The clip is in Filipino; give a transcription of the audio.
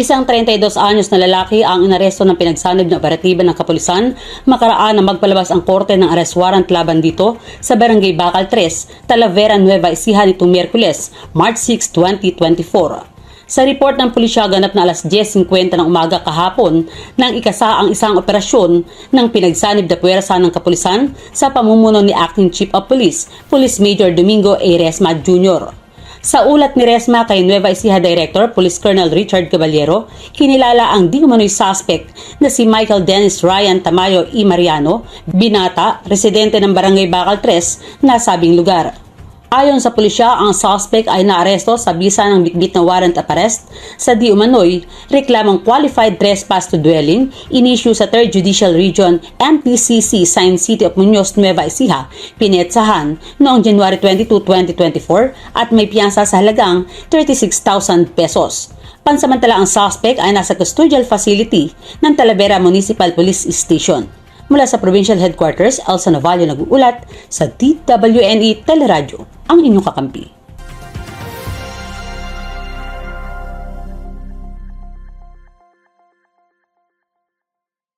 Isang 32 anyos na lalaki ang inaresto ng pinagsanib na operatiba ng kapulisan makaraan na magpalabas ang korte ng arrest warrant laban dito sa Barangay Bacal 3, Talavera, Nueva Ecija nitong Miyerkules, March 6, 2024. Sa report ng pulisya, ganap na alas 10.50 ng umaga kahapon nang ikasa ang isang operasyon ng pinagsanib na puwersa ng kapulisan sa pamumuno ni Acting Chief of Police, Police Major Domingo A. Resma Jr. Sa ulat ni Resma kay Nueva Ecija Director Police Colonel Richard Caballero, kinilala ang di umano'y suspect na si Michael Dennis Ryan Tamayo E. Mariano, binata, residente ng Barangay Bacal 3, nasabing lugar. Ayon sa pulisya, ang suspect ay naaresto sa bisa ng bitbit na warrant of arrest sa di umano'y reklamang qualified trespass to dwelling inisyu sa 3rd Judicial Region MPCC Science City of Muñoz, Nueva Ecija, pinetsahan noong January 22, 2024 at may piyansa sa halagang 36,000 pesos. Pansamantala ang suspect ay nasa custodial facility ng Talavera Municipal Police Station. Mula sa Provincial Headquarters, Elsa Navallo nag-uulat sa DWNE Teleradyo, ang inyong kakampi.